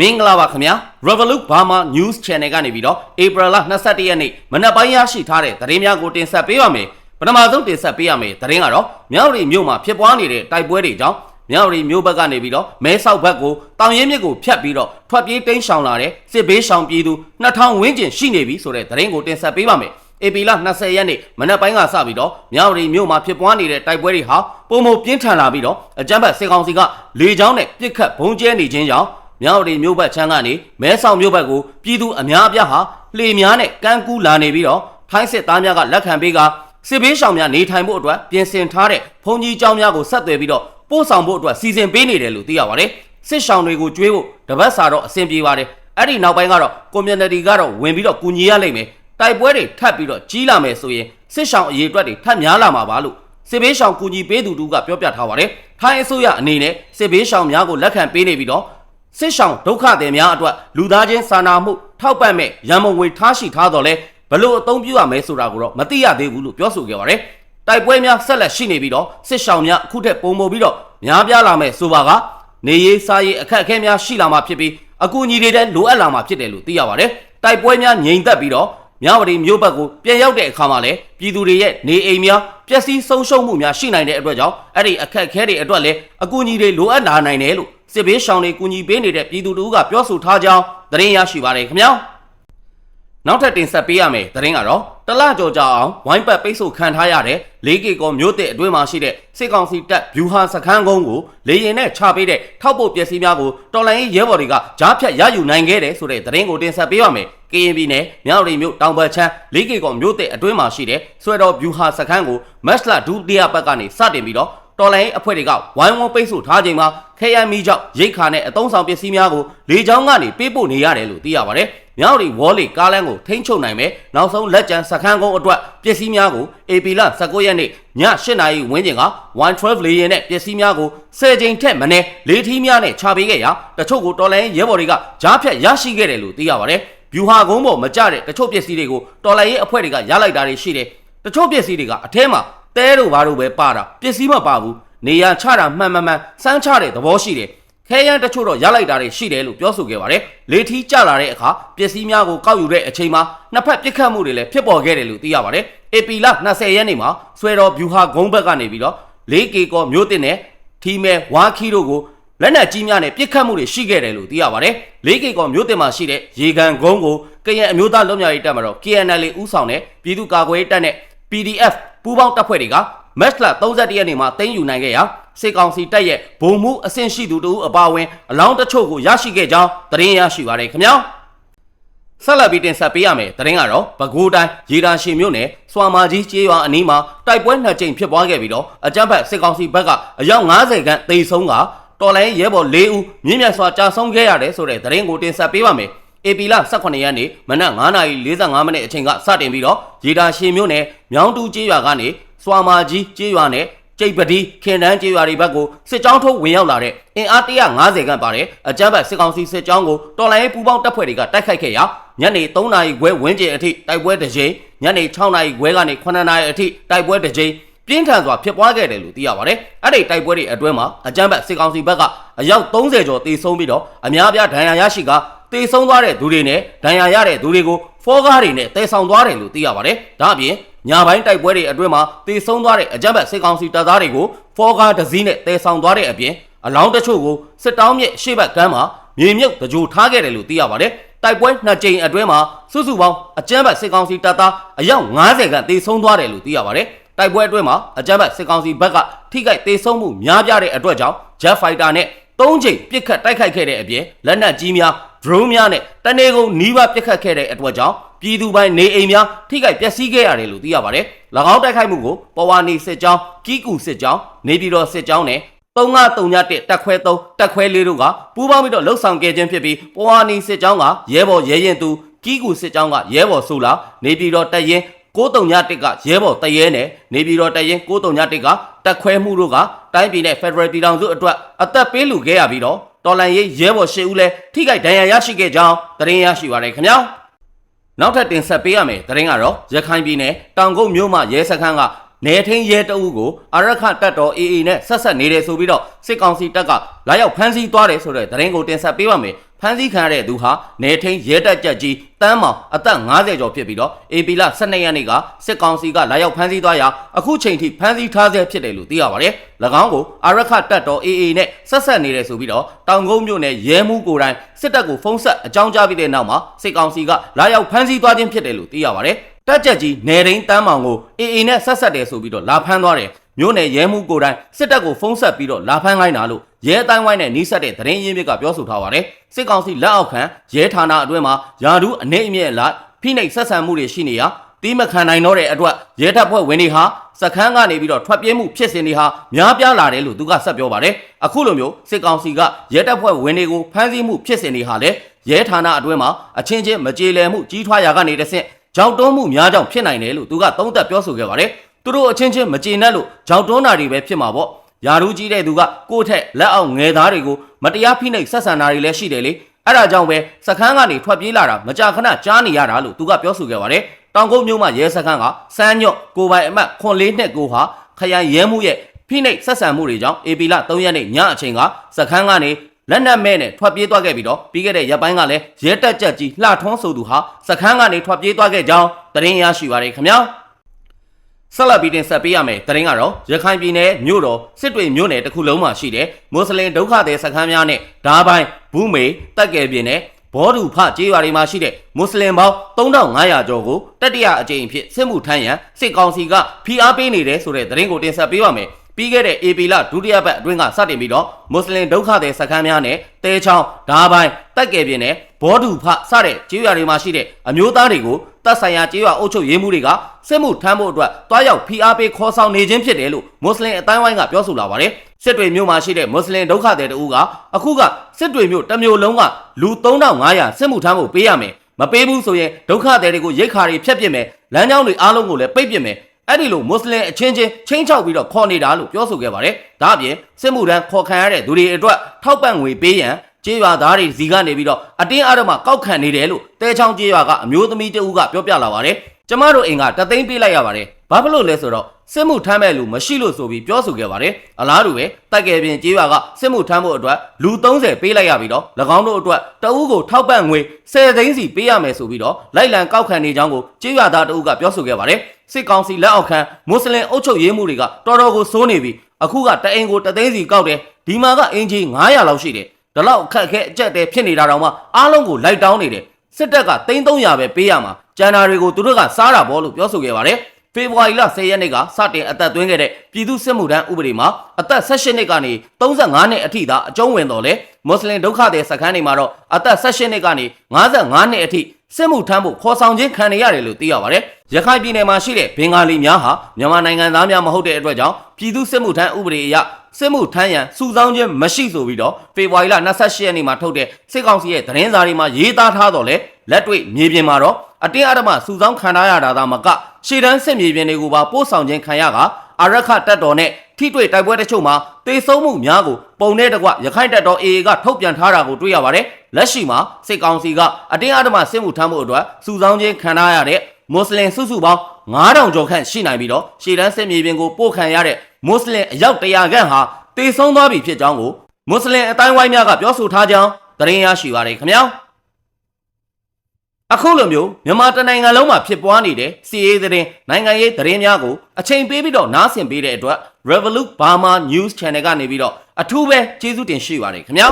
မင်္ဂလာပါခင်ဗျာ Revolut Burma News Channel ကနေပြီးတော့ April လ22ရက်နေ့မနက်ပိုင်းရရှိထားတဲ့သတင်းများကိုတင်ဆက်ပေးပါမယ်ပထမဆုံးတင်ဆက်ပေးရမယ်သတင်းကတော့မြောက်ရီမြို့မှာဖြစ်ပွားနေတဲ့တိုက်ပွဲတွေကြောင့်မြောက်ရီမြို့ဘက်ကနေပြီးတော့မဲဆောက်ဘက်ကိုတောင်ရင်းမြစ်ကိုဖြတ်ပြီးတော့ထွက်ပြေးတိမ်းရှောင်လာတဲ့စစ်ဘေးရှောင်ပြည်သူ2000ဝန်းကျင်ရှိနေပြီဆိုတဲ့သတင်းကိုတင်ဆက်ပေးပါမယ်အေပီလာ20ရက်နေ့မနက်ပိုင်းကစပြီးတော့မြောက်ရီမြို့မှာဖြစ်ပွားနေတဲ့တိုက်ပွဲတွေဟာပုံမပြင်းထန်လာပြီးတော့အကြမ်းဖက်စစ်ကောင်စီကလေကြောင်းနဲ့ပစ်ခတ်ဘုံကျဲနေခြင်းကြောင့် မြောက်ရီမြို့ဘက်ချမ်းကနေမဲဆောက်မြို့ဘက်ကိုပြည်သူအများအပြားဟာလှေများနဲ့ကမ်းကူးလာနေပြီးတော့ထိုင်းစစ်သားများကလက်ခံပေးကစစ်ဘေးရှောင်များနေထိုင်ဖို့အတွက်ပြင်ဆင်ထားတဲ့ဘုံကြီးကျောင်းများကိုဆက်သွယ်ပြီးတော့ပို့ဆောင်ဖို့အတွက်စီစဉ်ပေးနေတယ်လို့သိရပါတယ်စစ်ရှောင်တွေကိုကြွေးဖို့တပတ်စာတော့အဆင်ပြေပါတယ်အဲ့ဒီနောက်ပိုင်းကတော့ community ကတော့ဝင်ပြီးတော့ကူညီရလိမ့်မယ်တိုက်ပွဲတွေထပ်ပြီးတော့ကြီးလာမယ်ဆိုရင်စစ်ရှောင်အရေးအတွက်တွေထပ်များလာမှာပါလို့စစ်ဘေးရှောင်ကူညီပေးသူတူကပြောပြထားပါတယ်။ထိုင်းအစိုးရအနေနဲ့စစ်ဘေးရှောင်များကိုလက်ခံပေးနေပြီးတော့ စစ်ရှောင်ဒုက္ခသည်များအတွက်လူသားချင်းစာနာမှုထောက်ပံ့မဲ့ရန်မုံငွေထားရှိထားတော့လဲဘလို့အသုံးပြုရမယ်ဆိုတာကိုတော့မသိရသေးဘူးလို့ပြောဆိုခဲ့ပါတယ်။တိုက်ပွဲများဆက်လက်ရှိနေပြီးတော့စစ်ရှောင်များအခုထက်ပုံပုံပြီးတော့များပြားလာမဲ့ဆိုပါကနေရေးစားရေးအခက်အခဲများရှိလာမှာဖြစ်ပြီးအကူအညီတွေလည်းလိုအပ်လာမှာဖြစ်တယ်လို့သိရပါတယ်။တိုက်ပွဲများငြိမ်သက်ပြီးတော့မြဝတီမြို့ဘက်ကိုပြန်ရောက်တဲ့အခါမှာလည်းပြည်သူတွေရဲ့နေအိမ်များပျက်စီးဆုံးရှုံးမှုများရှိနိုင်တဲ့အတွက်ကြောင့်အဲ့ဒီအခက်အခဲတွေအတွက်လည်းအကူအညီတွေလိုအပ်လာနိုင်တယ်လို့ စစ်ဘေးရှောင်တွေကူညီပေးနေတဲ့ပြည်သူတို့ကပြောဆိုထားကြောင်းသတင်းရရှိပါတယ်ခင်ဗျာနောက်ထပ်တင်ဆက်ပေးရမယ်သတင်းကတော့တလကြော်ကြအောင်ဝိုင်းပတ်ပိတ်ဆို့ခံထားရတဲ့ 4K ကောမြို့တဲ့အတွင်းမှာရှိတဲ့စစ်ကောင်စီတပ်ဗျူဟာစခန်းကုန်းကိုလေရင်နဲ့ချပေးတဲ့ထောက်ပို့ပစ္စည်းများကိုတော်လိုင်းရဲဘော်တွေကကြားဖြတ်ရယူနိုင်ခဲ့တယ်ဆိုတဲ့သတင်းကိုတင်ဆက်ပေးပါမယ်။ KNB နဲ့မြောက်ရီမြို့တောင်ဘက်ချမ်း 4K ကောမြို့တဲ့အတွင်းမှာရှိတဲ့ဆွဲတော်ဗျူဟာစခန်းကိုမက်စလာဒုတိယဘက်ကနေစတင်ပြီးတော့ တော်လိုင်းအဖွဲ့တွေကဝိုင်းဝန်းပိတ်ဆို့ထားချိန်မှာ KMB ကြောင့်ရိတ်ခါနဲ့အတုံးဆောင်ပစ္စည်းများကိုလေကြောင်းကနေပေးပို့နေရတယ်လို့သိရပါတယ်။မြောက်ရီဝေါ်လီကားလမ်းကိုထိန်းချုပ်နိုင်မယ်နောက်ဆုံးလက်ကျန်စခန်းကုန်းအတွက်ပစ္စည်းများကို AP လ19ရက်နေ့ည8နာရီဝန်းကျင်က112လေယာဉ်နဲ့ပစ္စည်းများကို10ကြိမ်ထက်မနည်းလေထီးများနဲ့ချပေးခဲ့ရာတချို့ကိုတော်လိုင်းရဲဘော်တွေကကြားဖြတ်ရရှိခဲ့တယ်လို့သိရပါတယ်။ဗျူဟာကုန်းပေါ်မကြတဲ့တချို့ပစ္စည်းတွေကိုတော်လိုင်းရဲအဖွဲ့တွေကရလိုက်တာတွေရှိတယ်။တချို့ပစ္စည်းတွေကအထဲမှာ တဲတို့ဘာတို့ပဲပါတာပစ္စည်းမပါဘူးနေရချတာမှန်မှန်မှန်စမ်းချတဲ့သဘောရှိတယ်ခဲရန်တချို့တော့ရလိုက်တာတွေရှိတယ်လို့ပြောဆိုခဲ့ပါတယ်လေထီးကျလာတဲ့အခါပစ္စည်းများကိုကောက်ယူတဲ့အချိန်မှာနှစ်ဖက်ပစ်ခတ်မှုတွေလည်းဖြစ်ပေါ်ခဲ့တယ်လို့သိရပါတယ်အေပီလာ20ရက်နေ့မှာဆွဲတော်ဗျူဟာဂုံးဘက်ကနေပြီးတော့ 4K ကောမျိုးတင်တဲ့ထီမဲဝါခီတို့ကိုလက်နက်ကြီးများနဲ့ပစ်ခတ်မှုတွေရှိခဲ့တယ်လို့သိရပါတယ်။ 4K ကောမျိုးတင်မှာရှိတဲ့ရေကန်ကုန်းကိုကရင်အမျိုးသားလွတ်မြောက်ရေးတပ်မတော် KNL ဦးဆောင်တဲ့ပြည်သူ့ကာကွယ်ရေးတပ်နဲ့ PDF ပူးပေါင်းတပ်ဖွဲ့တွေကမက်စလာ31ရက်နေ့မှာတင်ယူနိုင်ခဲ့ရာစစ်ကောင်စီတပ်ရဲ့ဗိုလ်မှူးအဆင့်ရှိသူတို့အပါအဝင်အလောင်းတချို့ကိုရရှိခဲ့ကြောင်းသတင်းရရှိပါရခင်ဗျာဆက်လက်ပြီးတင်ဆက်ပေးရမယ်သတင်းကတော့ပဲခူးတိုင်းရေတာရှင်မြို့နယ်စွာမာကြီးကျေးရွာအနီးမှာတိုက်ပွဲနှစ်ကြိမ်ဖြစ်ပွားခဲ့ပြီးတော့အကြမ်းဖက်စစ်ကောင်စီဘက်ကအယောက်90ခန့်တေဆုံးကတော်လိုင်းရဲဘော်၄ဦးမြင့်မြတ်စွာကြာဆုံးခဲ့ရတယ်ဆိုတဲ့သတင်းကိုတင်ဆက်ပေးပါမယ် အေပီလာ18ရက်နေ့မနက်9:45မိနစ်အချိန်ကစတင်ပြီးတော့ရေတာရှင်မြို့နယ်မြောင်းတူကျေးရွာကနေစွာမာကြီးကျေးရွာနဲ့ကျိတ်ပတိခင်တန်းကျေးရွာတွေဘက်ကိုစစ်ကြောင်းထုတ်ဝင်ရောက်လာတဲ့အင်အား150ခန့်ပါတဲ့အကြမ်းဖက်စစ်ကောင်စီစစ်ကြောင်းကိုတော်လိုင်းပူပေါင်းတပ်ဖွဲ့တွေကတိုက်ခိုက်ခဲ့ရာညနေ3နာရီခွဲဝန်းကျင်အထိတိုက်ပွဲတစ်ကြိမ်ညနေ6နာရီခွဲကနေ9နာရီအထိတိုက်ပွဲတစ်ကြိမ်ပြင်းထန်စွာဖြစ်ပွားခဲ့တယ်လို့သိရပါတယ်။အဲ့ဒီတိုက်ပွဲတွေအတွင်းမှာအကြမ်းဖက်စစ်ကောင်စီဘက်ကအယောက်30ကျော်တေဆုံးပြီးတော့အများပြားဒဏ်ရာရရှိက တေဆုံးသွားတဲ့သူတွေနဲ့ဒဏ်ရာရတဲ့သူတွေကိုဖောကားတွေနဲ့တဲဆောင်သွားတယ်လို့သိရပါတယ်။ဒါအပြင်ညာဘိုင်းတိုက်ပွဲတွေအတွင်းမှာတေဆုံးသွားတဲ့အကြမ်းဖက်စစ်ကောင်စီတပ်သားတွေကိုဖောကားတစ်စီးနဲ့တဲဆောင်သွားတဲ့အပြင်အလောင်းတချို့ကိုစစ်တောင်းမြစ်ရှေ့ဘက်ကမ်းမှာမြေမြုပ်တကြိုထားခဲ့တယ်လို့သိရပါတယ်။တိုက်ပွဲနှစ်ကြိမ်အတွင်းမှာစုစုပေါင်းအကြမ်းဖက်စစ်ကောင်စီတပ်သားအယောက်90ခန့်တေဆုံးသွားတယ်လို့သိရပါတယ်။တိုက်ပွဲအတွင်းမှာအကြမ်းဖက်စစ်ကောင်စီဘက်ကထိခိုက်တေဆုံးမှုများပြားတဲ့အတွက်ကြောင့် Jet Fighter နဲ့၃ချိန်ပစ်ခတ်တိုက်ခိုက်ခဲ့တဲ့အပြင်လက်နက်ကြီးများ drone များနဲ့တနေကုန်နီးပါးပစ်ခတ်ခဲ့တဲ့အတွက်ကြောင့်ပြည်သူပိုင်းနေအိမ်များထိခိုက်ပျက်စီးခဲ့ရတယ်လို့သိရပါတယ်။၎င်းတိုက်ခိုက်မှုကိုပဝါနီစစ်ကြောင်းကီးကူစစ်ကြောင်းနေပြည်တော်စစ်ကြောင်းနဲ့3931တက်ခွဲ3တက်ခွဲ4တို့ကပူးပေါင်းပြီးတော့လှုပ်ဆောင်ခဲ့ခြင်းဖြစ်ပြီးပဝါနီစစ်ကြောင်းကရဲဘော်ရဲရင်သူကီးကူစစ်ကြောင်းကရဲဘော်ဆိုလာနေပြည်တော်တက်ရင်931ကရဲဘော်တရဲနဲ့နေပြည်တော်တရင်931ကတက်ခွဲမှုတို့ကတိုင်းပြည်နဲ့ဖက်ဒရယ်ပြည်ထောင်စုအတွက်အသက်ပေးလူခဲ့ရပြီးတော့ တော်လန်ရေးရဲဘော်ရှစ်ဦးလည်းထိခိုက်ဒဏ်ရာရရှိခဲ့ကြောင်းသတင်းရရှိပါရခင်ဗျာနောက်ထပ်တင်ဆက်ပေးရမယ်သတင်းကတော့ရခိုင်ပြည်နယ်တောင်ကုတ်မြို့မှာရဲစခန်းကနေထင်းရဲတအုပ်ကိုအရခတက်တော် AA နဲ့ဆက်ဆက်နေတယ်ဆိုပြီးတော့စစ်ကောင်စီတပ်ကလာရောက်ဖမ်းဆီးသွားတယ်ဆိုတဲ့သတင်းကိုတင်ဆက်ပေးပါမယ် ဖမ်းဆီးခံရတဲ့သူဟာနေထိန်ရဲတပ်ကြပ်ကြီးတန်းမောင်အသက်50ကျော်ဖြစ်ပြီးတော့အေပီလာ12ရက်နေ့ကစစ်ကောင်စီကလာရောက်ဖမ်းဆီးသွားရာအခုချိန်ထိဖမ်းဆီးထားဆဲဖြစ်တယ်လို့သိရပါတယ်၎င်းကိုအာရခတပ်တော် AA နဲ့ဆက်ဆက်နေတယ်ဆိုပြီးတော့တောင်ကုန်းမြို့နယ်ရဲမှုကိုယ်တိုင်စစ်တပ်ကိုဖုံးဆက်အကြောင်းကြားပြီးတဲ့နောက်မှာစစ်ကောင်စီကလာရောက်ဖမ်းဆီးသွားခြင်းဖြစ်တယ်လို့သိရပါတယ်တက်ကြက်ကြီးနေရင်းတန်းမောင်ကို AA နဲ့ဆက်ဆက်တယ်ဆိုပြီးတော့လာဖမ်းသွားတယ် မြို့နယ်ရဲမှုကိုယ်တိုင်စစ်တပ်ကိုဖုံးဆက်ပြီးတော့လာဖမ်းခိုင်းတာလို့ရဲအတိုင်းဝိုင်းနဲ့နှီးဆက်တဲ့သတင်းရင်းမြစ်ကပြောဆိုထားပါတယ်စစ်ကောင်စီလက်အောက်ခံရဲဌာနအတွင်းမှာယာဒူးအနေအမြင့်အလိုက်ဖိနှိပ်ဆက်ဆံမှုတွေရှိနေရာတီးမခံနိုင်တော့တဲ့အတွက်ရဲတပ်ဖွဲ့ဝင်တွေဟာစခန်းကနေပြီးတော့ထွက်ပြေးမှုဖြစ်စဉ်တွေဟာများပြားလာတယ်လို့သူကဆက်ပြောပါတယ်အခုလိုမျိုးစစ်ကောင်စီကရဲတပ်ဖွဲ့ဝင်တွေကိုဖမ်းဆီးမှုဖြစ်စဉ်တွေဟာလည်းရဲဌာနအတွင်းမှာအချင်းချင်းမကြေလည်မှုကြီးထွားရာကနေတစ်ဆင့်ကြောက်တွန်းမှုများကြောင့်ဖြစ်နိုင်တယ်လို့သူကသုံးသပ်ပြောဆိုခဲ့ပါတယ် သူတို့အချင်းချင်းမကျေနပ်လို့ကြောက်တွန်းတာတွေပဲဖြစ်မှာပေါ့ယာရူးကြီးတဲ့သူကကိုယ့်ထက်လက်အောက်ငယ်သားတွေကိုမတရားဖိနှိပ်ဆက်ဆံတာတွေလည်းရှိတယ်လေအဲ့ဒါကြောင့်ပဲစခန်းကနေထွက်ပြေးလာတာမကြာခဏကြားနေရတာလို့သူကပြောဆိုခဲ့ပါတယ်တောင်ကုန်းမြို့မှာရဲစခန်းကစမ်းညွတ်ကိုပိုင်အမတ်ခွန်လေးနှစ်ကိုဟာခရိုင်ရဲမှုရဲ့ဖိနှိပ်ဆက်ဆံမှုတွေကြောင့်အေပီလ3ရက်နေ့ညအချိန်ကစခန်းကနေလက်နက်မဲနဲ့ထွက်ပြေးသွားခဲ့ပြီးတော့ပြီးခဲ့တဲ့ရက်ပိုင်းကလည်းရဲတက်ကြက်ကြီးလှထွန်းဆိုသူဟာစခန်းကနေထွက်ပြေးသွားခဲ့ကြောင်းသတင်းရရှိပါရခင်ဗျာ ဆက်လက်ပြီးတင်ဆက်ပေးရမယ်သတင်းကတော့ရခိုင်ပြည်နယ်မြို့တော်စစ်တွေမြို့နယ်တစ်ခုလုံးမှာရှိတဲ့မွတ်စလင်ဒုက္ခသည်စခန်းများနဲ့ဓားပိုင်းဘူးမေတက်ကယ်ပြည်နယ်ဘောဓုဖကျေးရွာတွေမှာရှိတဲ့မွတ်စလင်ပေါင်း3500ကျော်ကိုတတိယအကြိမ်အဖြစ်စစ်မှုထမ်းရန်စစ်ကောင်စီကဖိအားပေးနေတယ်ဆိုတဲ့သတင်းကိုတင်ဆက်ပေးပါမယ်ပြီးခဲ့တဲ့ AP လဒုတိယပတ်အတွင်းကစတင်ပြီးတော့မွတ်စလင်ဒုက္ခသည်စခန်းများနဲ့တဲချောင်းဓားပိုင်း တက်ကယ်ပြည်နယ်ဘောဓုဖစတဲ့ကျေးရွာတွေမှာရှိတဲ့အမျိုးသားတွေကိုတပ်ဆိုင်ရာကျေးရွာအုပ်ချုပ်ရေးမှုတွေကစစ်မှုထမ်းဖို့အတွက်တွားရောက်ဖိအားပေးခေါ်ဆောင်နေခြင်းဖြစ်တယ်လို့မွတ်စလင်အတိုင်းဝိုင်းကပြောဆိုလာပါတယ်စစ်တွေမြို့မှာရှိတဲ့မွတ်စလင်ဒုက္ခသည်တို့ကအခုကစစ်တွေမြို့တစ်မြို့လုံးကလူ3500စစ်မှုထမ်းဖို့ပေးရမယ်မပေးဘူးဆိုရင်ဒုက္ခသည်တွေကိုရိတ်ခါတွေဖျက်ပစ်မယ်လမ်းကြောင်းတွေအားလုံးကိုလည်းပိတ်ပစ်မယ်အဲ့ဒီလိုမွတ်စလင်အချင်းချင်းချင်းချောက်ပြီးတော့ခေါ်နေတာလို့ပြောဆိုခဲ့ပါတယ်ဒါအပြင်စစ်မှုထမ်းခေါ်ခံရတဲ့သူတွေအတွက်ထောက်ပံ့ငွေပေးရန် ကျေးရွာသားတွေစီကနေပြီးတော့အတင်းအဓမ္မကောက်ခံနေတယ်လို့တဲချောင်းကျေးရွာကအမျိုးသမီးတဦးကပြောပြလာပါတယ်ကျမတို့အိမ်ကတသိန်းပေးလိုက်ရပါတယ်ဘာဖြစ်လို့လဲဆိုတော့စစ်မှုထမ်းမဲ့လူမရှိလို့ဆိုပြီးပြောဆိုခဲ့ပါတယ်အလားတူပဲတိုက်ကယ်ပြင်ကျေးရွာကစစ်မှုထမ်းဖို့အတွက်လူ30ပေးလိုက်ရပြီးတော့၎င်းတို့အတွက်တအူးကိုထောက်ပံ့ငွေ10သိန်းစီပေးရမယ်ဆိုပြီးတော့လိုက်လံကောက်ခံနေကြောင်းကိုကျေးရွာသားတအူးကပြောဆိုခဲ့ပါတယ်စစ်ကောင်စီလက်အောက်ခံမွတ်စလင်အုပ်ချုပ်ရေးမှုတွေကတော်တော်ကိုစိုးနေပြီးအခုကတအိမ်ကိုတသိန်းစီကောက်တယ်ဒီမှာကအင်ဂျီ900လောက်ရှိတယ် ဒါလောက်အခက်အခဲအကျက်တဲဖြစ်နေတာတော့မှအားလုံးကိုလိုက်တောင်းနေတယ်စစ်တပ်က3300ပဲပေးရမှာကျန်တာတွေကိုသူတို့ကစားတာပေါ့လို့ပြောဆိုခဲ့ပါတယ်ဖေဖော်ဝါရီလ10ရက်နေ့ကစတင်အသက်သွင်းခဲ့တဲ့ပြည်သူ့စစ်မှုထမ်းဥပဒေမှာအသက်18နှစ်ကနေ35နှစ်အထိသာအကျုံးဝင်တော်လဲမွတ်စလင်ဒုက္ခသည်စခန်းတွေမှာတော့အသက်18နှစ်ကနေ55နှစ်အထိစစ်မှုထမ်းဖို့ခေါ်ဆောင်ခြင်းခံနေရတယ်လို့သိရပါတယ်။ရခိုင်ပြည်နယ်မှာရှိတဲ့ဘင်္ဂါလီများဟာမြန်မာနိုင်ငံသားများမဟုတ်တဲ့အတွက်ကြောင့်ပြည်သူ့စစ်မှုထမ်းဥပဒေအရ စစ်မှုထမ်းရန်စုဆောင်းခြင်းမရှိဆိုပြီးတော့ဖေဖော်ဝါရီလ28ရက်နေ့မှာထုတ်တဲ့စစ်ကောင်စီရဲ့သတင်းစာတွေမှာရေးသားထားတော့လဲလက်တွေ့မြေပြင်မှာတော့အတင်းအဓမ္မစုဆောင်းခံထားရတာသာမကရှေ့တန်းစစ်မြေပြင်တွေကိုပါပို့ဆောင်ခြင်းခံရကအာရခတပ်တော်နဲ့ထိတွေ့တိုက်ပွဲတချို့မှာတေဆုံးမှုများကိုပုံနဲ့တကွရခိုင်တပ်တော် AA ကထုတ်ပြန်ထားတာကိုတွေ့ရပါတယ်လက်ရှိမှာစစ်ကောင်စီကအတင်းအဓမ္မစစ်မှုထမ်းမှုအတွက်စုဆောင်းခြင်းခံထားရတဲ့မွတ်စလင်စုစုပေါင်း9000ကျော်ခန့်ရှိနိုင်ပြီးတော့ရှေ့တန်းစစ်မြေပြင်ကိုပို့ခံရတဲ့ မွတ်စလင်အယောက်100ခန့်ဟာတေဆုံးသွားပြီဖြစ်ကြောင်းကိုမွတ်စလင်အတိုင်းဝိုင်းများကပြောဆိုထားကြောင်းသတင်းရရှိပါတယ်ခင်ဗျာအခုလိုမျိုးမြန်မာတနိုင်ငံလုံးမှာဖြစ်ပွားနေတဲ့စီးရေးသတင်းနိုင်ငံရေးသတင်းများကိုအချိန်ပေးပြီးတော့နားဆင်ပေးတဲ့အတွက် Revolut Burma News Channel ကနေပြီးတော့အထူးပဲကျေးဇူးတင်ရှိပါတယ်ခင်ဗျာ